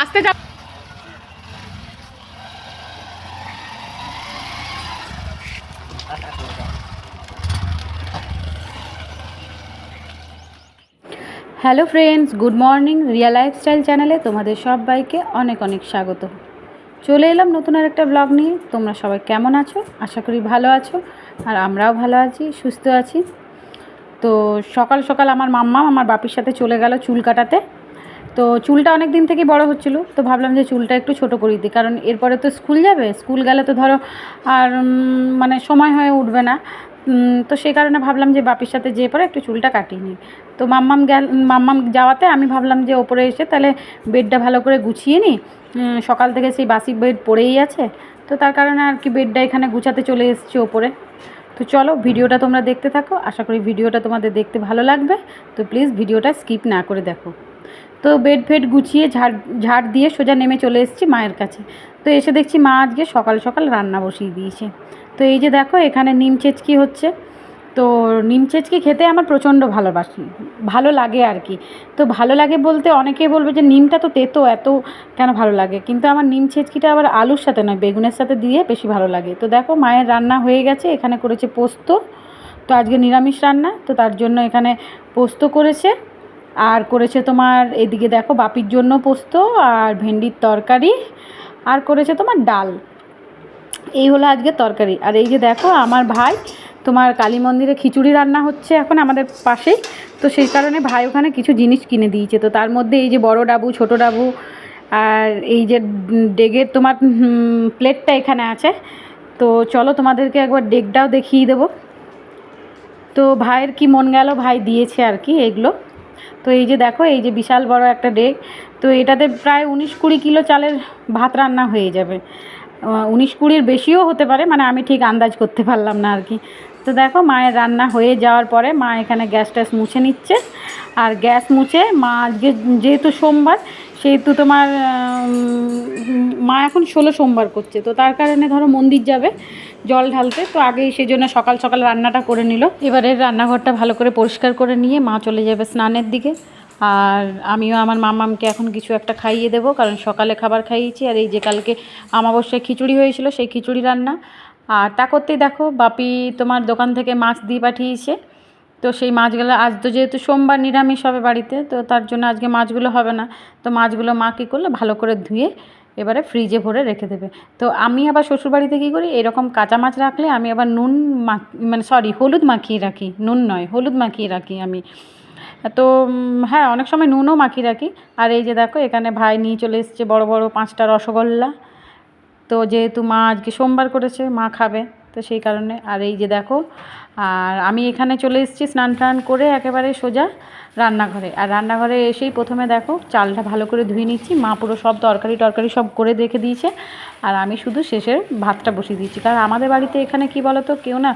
আসতে যা। Hello friends good morning Riya lifestyle চ্যানেলে তোমাদের সবাইকে অনেক অনেক স্বাগত। চলে এলাম নতুন আর একটা ব্লগ নিয়ে। তোমরা সবাই কেমন আছো? আশা করি ভালো আছো। আর আমরাও ভালো আছি, সুস্থ আছি। তো সকাল সকাল আমার মাম্মা আমার বাপির সাথে চলে গেল চুল কাটাতে। তো চুলটা অনেক দিন থেকে বড় হচ্ছিল, তো ভাবলাম যে চুলটা একটু ছোট করে দিই। কারণ এরপরে তো স্কুল যাবে, স্কুল গেলে তো ধরো আর মানে সময় হয়ে উঠবে না। তো সেই কারণে ভাবলাম যে বাপির সাথে যেয়ে পরে একটু চুলটা কাটিয়ে নিই। তো মাম্মাম গেল, মাম্মাম যাওয়াতে আমি ভাবলাম যে ওপরে এসে তাহলে বেডটা ভালো করে গুছিয়ে নিই। সকাল থেকে সেই বাসি বেড পড়েই আছে। তো তার কারণে আর কি বেডটা এখানে গুছাতে চলে এসেছি ওপরে। তো চলো ভিডিওটা তোমরা দেখতে থাকো, আশা করি ভিডিওটা তোমাদের দেখতে ভালো লাগবে। তো প্লিজ ভিডিওটা স্কিপ না করে দেখো। তো বেড ফেড গুছিয়ে ঝাড় ঝাড় দিয়ে সোজা নেমে চলে এসেছি মায়ের কাছে। তো এসে দেখছি মা আজকে সকাল সকাল রান্না বসিয়ে দিয়েছে। তো এই যে দেখো এখানে নিম চেচকি হচ্ছে। তো নিম চেচকি খেতে আমার প্রচণ্ড ভালোবাসি। ভালো লাগে আর কি। তো ভালো লাগে বলতে অনেকেই বলবে যে নিমটা তো তেতো, এত কেন ভালো লাগে? কিন্তু আমার নিম ছেচকিটা আবার আলুর সাথে নয়, বেগুনের সাথে দিয়ে বেশি ভালো লাগে। তো দেখো মায়ের রান্না হয়ে গেছে, এখানে করেছে পোস্ত। তো আজকে নিরামিষ রান্না, তো তার জন্য এখানে পোস্ত করেছে। আর করেছে তোমার এদিকে দেখো বাপির জন্য পোস্ত আর ভেন্ডির তরকারি। আর করেছে তোমার ডাল। এই হলো আজকে তরকারি। আর এই যে দেখো আমার ভাই তোমার কালী মন্দিরে খিচুড়ি রান্না হচ্ছে এখন আমাদের পাশেই তো সেই কারণে ভাই ওখানে কিছু জিনিস কিনে দিয়েছে। তো তার মধ্যে এই যে বড় ডাবু, ছোট ডাবু আর এই যে ডেগের তোমার প্লেটটা এখানে আছে। তো চলো তোমাদেরকে একবার ডেগটাও দেখিয়ে দেবো। তো ভাইয়ের কি মন গেল? ভাই দিয়েছে আর কি এগুলো। তো এই যে দেখো, এই যে বিশাল বড় একটা ডেক তো এটাতে প্রায় উনিশ কুড়ি কিলো চালের ভাত রান্না হয়ে যাবে। উনিশ কুড়ির বেশিও হতে পারে মানে আমি ঠিক আন্দাজ করতে পারলাম না আর কি। তো দেখো, মায়ের রান্না হয়ে যাওয়ার পরে মা এখানে গ্যাস ট্যাস মুছে নিচ্ছে। আর গ্যাস মুছে মা আজকে যেহেতু সোমবার, সেহেতু তোমার মা এখন ষোলো সোমবার করছে। তো তার কারণে ধরো মন্দির যাবে, জল ঢালতে। তো আগেই সেই জন্য সকাল সকাল রান্নাটা করে নিল। এবারে রান্নাঘরটা ভালো করে পরিষ্কার করে নিয়ে মা চলে যাবে স্নানের দিকে। আর আমিও আমার মামামকে এখন কিছু একটা খাইয়ে দেবো, কারণ সকালে খাবার খাইয়েছি। আর এই যে কালকে আমাবস্যায় খিচুড়ি হয়েছিল, সেই খিচুড়ি রান্না। আর তা করতেই দেখো, বাপি তোমার দোকান থেকে মাছ দিয়ে পাঠিয়েছে। তো সেই মাছগুলো আজ তো যেহেতু সোমবার নিরামিষ হবে বাড়িতে, তো তার জন্য আজকে মাছগুলো হবে না। তো মাছগুলো মা কী করলে, ভালো করে ধুয়ে এবারে ফ্রিজে ভরে রেখে দেবে। তো আমি আবার শ্বশুরবাড়িতে কী করি, এরকম কাঁচা মাছ রাখলে আমি আবার নুন মানে সরি হলুদ মাখিয়ে রাখি। নুন নয়, হলুদ মাখিয়ে রাখি আমি। তো হ্যাঁ অনেক সময় নুনও মাখিয়ে রাখি। আর এই যে দেখো, এখানে ভাই নিয়ে চলে এসেছে বড় বড় পাঁচটা রসগোল্লা। তো যেহেতু মা আজকে সোমবার করেছে মা খাবে। তো সেই কারণে, আর এই যে দেখো, আর আমি এখানে চলে এসেছি স্নান টান করে একেবারে সোজা রান্নাঘরে। আর রান্নাঘরে এসেই প্রথমে দেখো, চালটা ভালো করে ধুয়ে নিচ্ছি। মা পুরো সব তরকারি টরকারি সব করে রেখে দিয়েছে। আর আমি শুধু শেষের ভাতটা বসিয়ে দিয়েছি। কারণ আমাদের বাড়িতে এখানে কি বলো তো কেউ না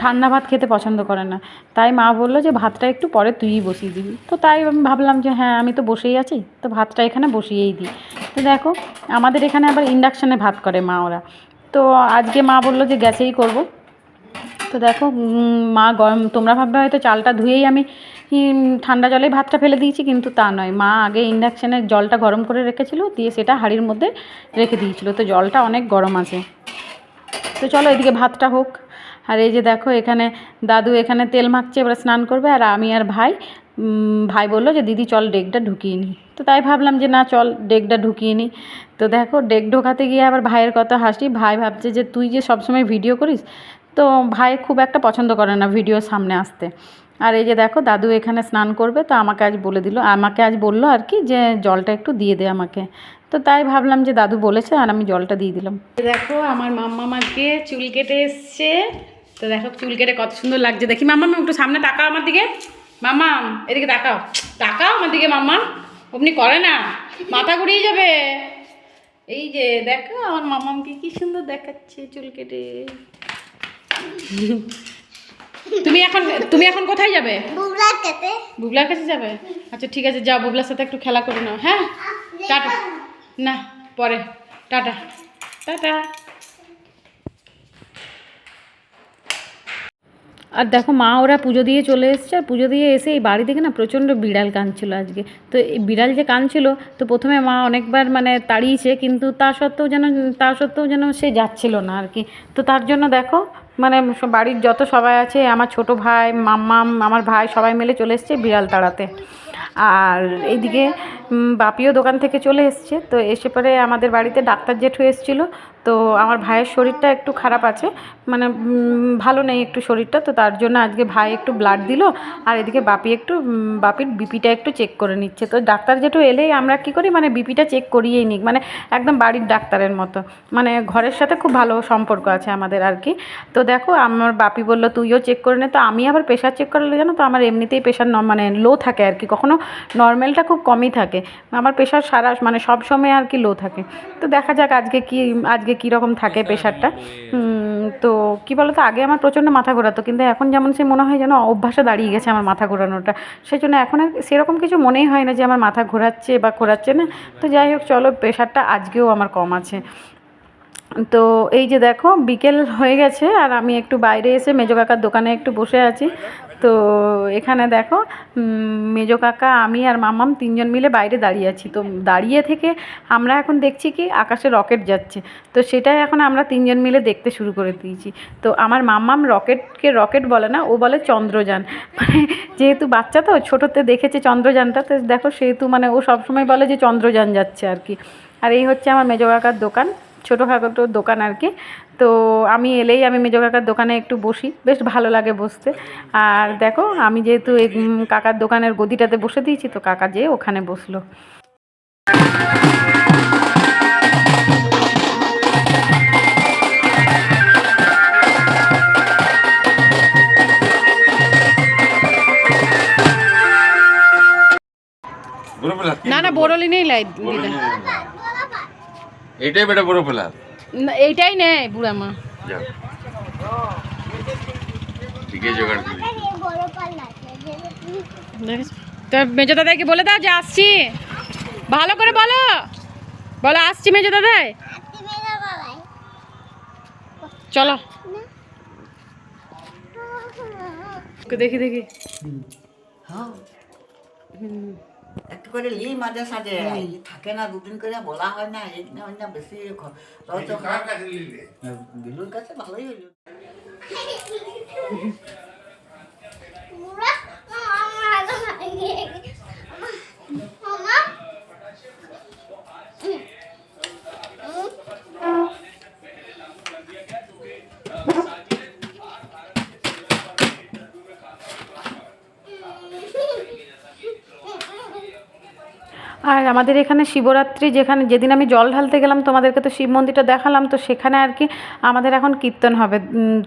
ঠান্ডা ভাত খেতে পছন্দ করে না। তাই মা বলল যে, ভাতটা একটু পরে তুইই বসিয়ে দিবি। তো তাই আমি ভাবলাম যে হ্যাঁ আমি তো বসেই আছি, তো ভাতটা এখানে বসিয়েই দিই। তো দেখো, আমাদের এখানে আবার ইন্ডাকশানে ভাত করে মা ওরা। তো আজকে মা বলল যে গ্যাসেই করব। তো দেখো মা গরম, তোমরা ভাববে হয়তো চালটা ধুয়েই আমি ঠান্ডা জলে ভাতটা ফেলে দিয়েছি, কিন্তু তা নয়। মা আগে ইন্ডাকশানের জলটা গরম করে রেখেছিল, দিয়ে সেটা হাঁড়ির মধ্যে রেখে দিয়েছিল। তো জলটা অনেক গরম আছে। তো চলো এদিকে ভাতটা হোক। আর এই যে দেখো, এখানে দাদু এখানে তেল মাখছে, এবার স্নান করবে, আর আমি আর ভাই ভাই বলল যে, দিদি, চল ডেকটা ঢুকিয়ে নিই তো তাই ভাবলাম যে, না, চল ডেকটা ঢুকিয়ে নিই তো দেখো, ডেক ঢোকাতে গিয়ে আবার ভাইয়ের কথা হাসি। ভাই ভাবছে যে, তুই যে সবসময় ভিডিও করিস? তো ভাই খুব একটা পছন্দ করে না ভিডিও সামনে আসতে। আর এই যে দেখো, দাদু এখানে স্নান করবে, তো আমাকে আজ বলে দিল। আমাকে আজ বলল আর কি যে, জলটা একটু দিয়ে দে আমাকে। তো তাই ভাবলাম যে, দাদু বলেছে আর আমি জলটা দিয়ে দিলাম। দেখো, আমার মাম্মা মাকে চুল কেটে এসছে। তো দেখো, চুল কেটে কত সুন্দর লাগছে। দেখি মাম্মা একটু সামনে তাকাও আমার দিকে। মাম্মা এদিকে তাকাও। তাকাও আমার দিকে মাম্মা অমনি করে না মাথা ঘুরিয়ে যাবে। এই যে দেখো আমার মামামকে কি সুন্দর দেখাচ্ছে চুল কেটে। তুমি এখন তুমি এখন কোথায় যাবে? বুবলা খেতে বুবলার কাছে যাবে? আচ্ছা ঠিক আছে যাও বুবলার সাথে একটু খেলা করে নাও হ্যাঁ? টাটা। না পরে। টাটা। টাটা। আর দেখো মা ওরা পুজো দিয়ে চলে এসছে, আর পুজো দিয়ে এসে এই বাড়ি থেকে না প্রচণ্ড বিড়াল কাঁদছিল আজকে। তো এই বিড়াল যে কাঁদছিল, তো প্রথমে মা অনেকবার মানে তাড়িয়েছে, কিন্তু তা সত্ত্বেও যেন, তা সত্ত্বেও যেন সে যাচ্ছিল না আর কি। তো তার জন্য দেখো মানে বাড়ির যত সবাই আছে, আমার ছোট ভাই, মাম্মাম, আমার ভাই সবাই মিলে চলে এসছে বিড়াল তাড়াতে। আর এইদিকে বাপিও দোকান থেকে চলে এসছে, তো এসে পরে আমাদের বাড়িতে ডাক্তার জেঠু এসেছিল। তো আমার ভাইয়ের শরীরটা একটু খারাপ আছে মানে ভালো নেই একটু শরীরটা, তো তার জন্য আজকে ভাই একটু ব্লাড দিল, আর এদিকে বাপি একটু বাপির বিপিটা একটু চেক করে নিচ্ছে। তো ডাক্তার জেঠু এলেই আমরা কি করি মানে বিপিটা চেক করিয়েই নিই মানে একদম বাড়ির ডাক্তারের মতো। মানে ঘরের সাথে খুব ভালো সম্পর্ক আছে আমাদের আর কি। তো দেখো, আমার বাপি বলল, তুইও চেক করে নে। তো আমি আবার প্রেশার চেক করালে জানো তো, আমার এমনিতেই প্রেশার মানে লো থাকে আর কি, কখনো নর্মালটা খুব কমই থাকে। আমার প্রেশার সারা মানে সব সময় আর কি লো থাকে। তো দেখা যাক আজকে কি, আজকে কী রকম থাকে প্রেশারটা তো কি বলতো আগে আমার প্রচণ্ড মাথা ঘোরাতো কিন্তু এখন যেমন সে মনে হয় যেন অভ্যাসে দাঁড়িয়ে গেছে আমার মাথা ঘোরানোটা। সেই জন্য এখন আর সেরকম কিছু মনেই হয় না যে আমার মাথা ঘোরাচ্ছে বা ঘোরাচ্ছে না। তো যাই হোক চলো প্রেশারটা আজকেও আমার কম আছে। তো এই যে দেখো বিকেল হয়ে গেছে আর আমি একটু বাইরে এসে মেজো কাকার দোকানে একটু বসে আছি। তো এখানে দেখো মেজো কাকা, আমি আর মাম্মাম তিনজন মিলে বাইরে দাঁড়িয়ে আছি। তো দাঁড়িয়ে থেকে আমরা এখন দেখছি কি, আকাশে রকেট যাচ্ছে। তো সেটাই এখন আমরা তিনজন মিলে দেখতে শুরু করে দিয়েছি। তো আমার মাম্মাম রকেটকে রকেট বলে না, ও বলে চন্দ্রযান। মানে যেহেতু বাচ্চা তো, ছোটোতে দেখেছে চন্দ্রযানটা, তো দেখো সেহেতু মানে ও সবসময় বলে যে চন্দ্রযান যাচ্ছে আর কি। আর এই হচ্ছে আমার মেজো কাকার দোকান ছোটোখাটো দোকান আর কি। তো আমি এলেই আমি মেজো কাকার দোকানে একটু বসি। বেশ ভালো লাগে বসতে। আর দেখো আমি যেহেতু কাকার দোকানের গদিটাতে বসে দিয়েছি তো কাকা যেয়ে ওখানে বসল। না না বড়লি নেই লাইট দিদা। এটাই বেটা বড় প্লাস এইটাই নেই বুড়া মা মেজো দাদাকে বলে দাও যে আসছি। ভালো করে বলো। বলো আসছি মেজো দাদাই। চলো। দেখি দেখি। একটু করে লি। মাঝে সাঝে থাকে না দুদিন করে বলা হয় না এই না অন্য না বেশি বিলুর কাছে ভালোই হইল আর আমাদের এখানে শিবরাত্রি যেখানে, যেদিন আমি জল ঢালতে গেলাম, তোমাদেরকে তো শিব মন্দিরটা দেখালাম, তো সেখানে আর কি আমাদের এখন কীর্তন হবে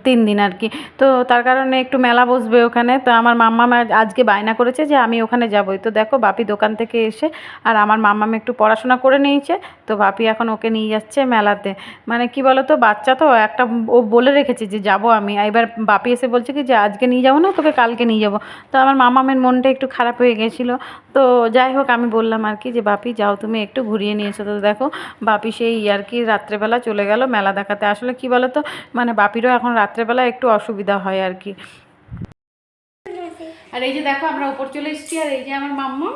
তিন দিন আর কি। তো তার কারণে একটু মেলা বসবে ওখানে। তো আমার মাম্মা আজকে বায়না করেছে যে আমি ওখানে যাবই। তো দেখো, বাপি দোকান থেকে এসে আর আমার মাম্মাম একটু পড়াশোনা করে নিয়েছে। তো বাপি এখন ওকে নিয়ে যাচ্ছে মেলাতে। মানে কি বলো তো বাচ্চা তো একটা ও বলে রেখেছে যে যাব আমি। এবার বাপি এসে বলছে কি, যে আজকে নিয়ে যাব না, তোকে কালকে নিয়ে যাব। তো আমার মামামের মনটা একটু খারাপ হয়ে গেছিল। তো যাই হোক আমি বললাম আর কি যে বাপি যাও তুমি একটু ঘুরিয়ে নিয়ে এসো। তো দেখো বাপি সেই আর কি রাত্রেবেলা চলে গেল মেলা দেখাতে। আসলে কি বলো তো মানে বাপিরও এখন রাত্রেবেলা একটু অসুবিধা হয় আর কি। আর এই যে দেখো আমরা উপর চলে এসেছি আর এই যে আমার মাম্মা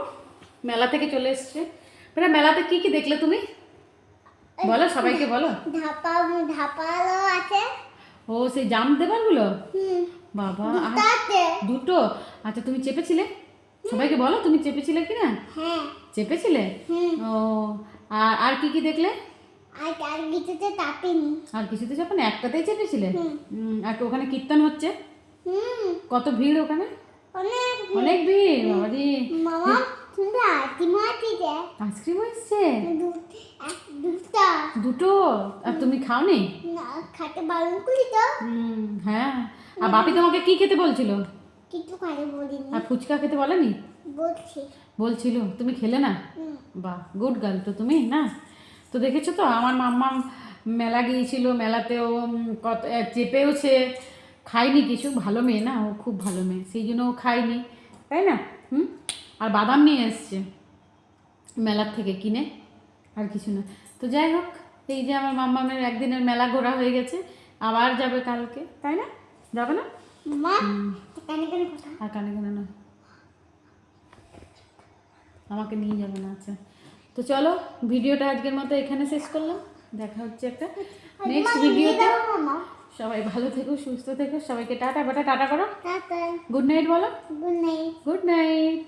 মেলা থেকে চলে এসছে। মানে মেলাতে কি কি দেখলে তুমি? বলো সবাইকে বলো। ধাপা ধাপালো আছে। ও সেই জাম দেবারগুলো বাবা দুটো? আচ্ছা তুমি চেপেছিলে? সবাইকে বলো তুমি চেপেছিলে কি না হ্যাঁ। চেপেছিলে? ও আর আর কি কি দেখলে? আর আর কিছুতে তাপিনি আর কিছুতে যখন একটাতেই চেপেছিলে? আর ওখানে কীর্তন হচ্ছে? হুম। কত ভিড় ওখানে? অনেক অনেক ভিড় মামা তুমি আইসক্রিম দুটা। দুটো? আর তুমি খাওনি? না খাতে বারণ করি তো হ্যাঁ। আর বাপি তোমাকে কি খেতে বলছিল? কিছু খাতে বলিনি। আর ফুচকা খেতে বলেনি? বলছি। বলছিল তুমি খেলে না? বাহ গুড গার্ল তো তুমি না? তো দেখেছ তো আমার মাম্মা মেলা গিয়েছিল মেলাতেও কত চেপেওছে। খায়নি কিছু ভালো মেয়ে না ও খুব ভালো মেয়ে সেই জন্য ও খায়নি তাই না? হুম? আর বাদাম নিয়ে এসছে মেলার থেকে কিনে আর কিছু না। তো যাই হোক এই যে আমার মাম্মা মাম্মামের একদিনের মেলা ঘোরা হয়ে গেছে আবার যাবে কালকে তাই না? যাবে না? মা? আর কানে কানে না আমাকে নিয়ে যাবে না আচ্ছা। তো চলো ভিডিওটা আজকের মতো এখানে শেষ করলাম। দেখা হচ্ছে একটা নেক্সট ভিডিওতে। সবাই ভালো থেকো সুস্থ থেকো সবাইকে টাটা বেটা টাটা করো। গুড নাইট বলো। Good night good night